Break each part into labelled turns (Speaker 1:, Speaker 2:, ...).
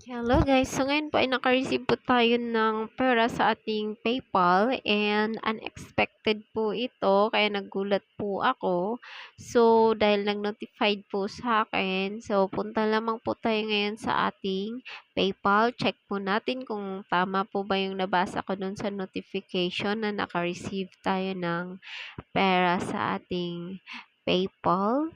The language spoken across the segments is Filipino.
Speaker 1: Hello guys, so ngayon po ay naka-receive po tayo ng pera sa ating PayPal and unexpected po ito kaya nagulat po ako. So dahil nag-notified po sa akin, so punta lamang po tayo ngayon sa ating PayPal. Check po natin kung tama po ba yung nabasa ko dun sa notification na naka-receive tayo ng pera sa ating PayPal.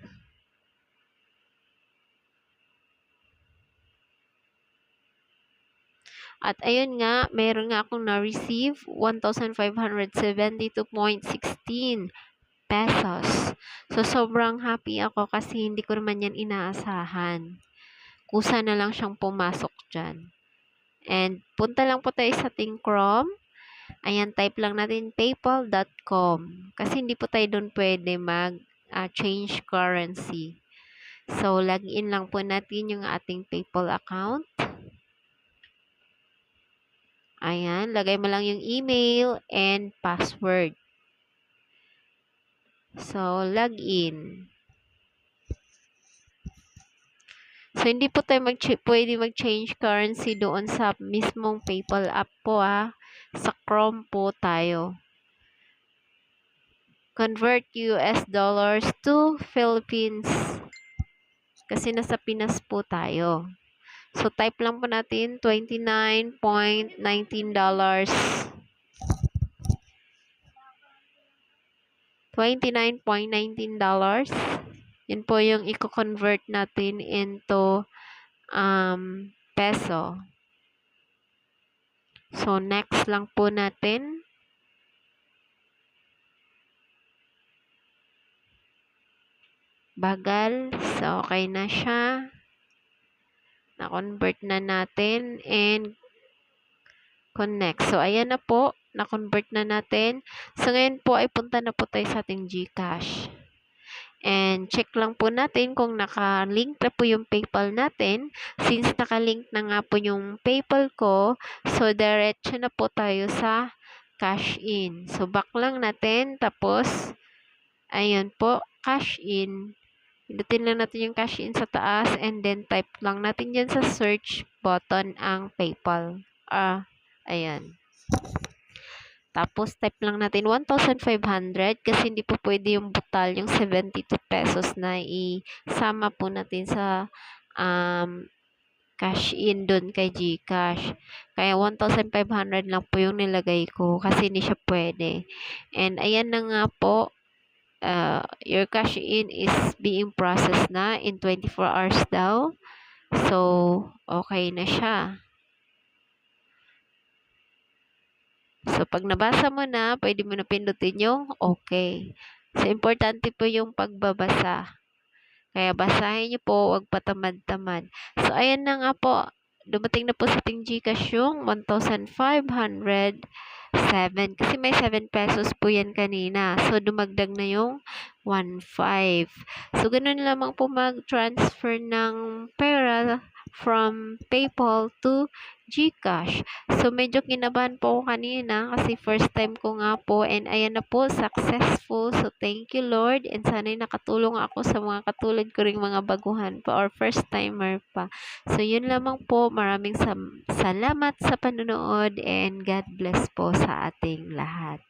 Speaker 1: At ayun nga, meron nga akong na-receive 1,572.16 pesos. So, sobrang happy ako kasi hindi ko naman yan inaasahan. Kusa na lang siyang pumasok dyan. And punta lang po tayo sa ating Chrome. Ayan, type lang natin paypal.com. Kasi hindi po tayo doon pwede mag-change uh, currency. So, login lang po natin yung ating PayPal account. Ayan, lagay mo lang yung email and password. So, login. So, hindi po tayo mag pwede mag-change currency doon sa mismong PayPal app po ah. Sa Chrome po tayo. Convert US dollars to Philippines. Kasi nasa Pinas po tayo. So, type lang po natin $29.19. $29.19. Yun po yung i-convert natin into um, peso. So, next lang po natin. Bagal. So, okay na siya na-convert na natin and connect. So, ayan na po, na-convert na natin. So, ngayon po ay punta na po tayo sa ating GCash. And check lang po natin kung naka-link na po yung PayPal natin. Since naka-link na nga po yung PayPal ko, so diretso na po tayo sa cash in. So, back lang natin. Tapos, ayun po, cash in. Pindutin lang natin yung cash in sa taas and then type lang natin dyan sa search button ang PayPal. Ah, ayan. Tapos type lang natin 1,500 kasi hindi po pwede yung butal yung 72 pesos na isama po natin sa um, cash in doon kay GCash. Kaya 1,500 lang po yung nilagay ko kasi hindi siya pwede. And ayan na nga po uh, your cash in is being processed na in 24 hours daw. So, okay na siya. So, pag nabasa mo na, pwede mo na pindutin yung okay. So, importante po yung pagbabasa. Kaya basahin niyo po, huwag patamad-tamad. So, ayan na nga po. Dumating na po sa ating Gcash yung 1,500 7. Kasi may 7 pesos po yan kanina. So, dumagdag na yung 1.5. So, ganun lamang po mag-transfer ng pera from PayPal to GCash. So, medyo kinabahan po ako kanina kasi first time ko nga po and ayan na po, successful. So, thank you Lord and sana'y nakatulong ako sa mga katulad ko ring mga baguhan pa or first timer pa. So, yun lamang po. Maraming salamat sa panonood and God bless po sa ating lahat.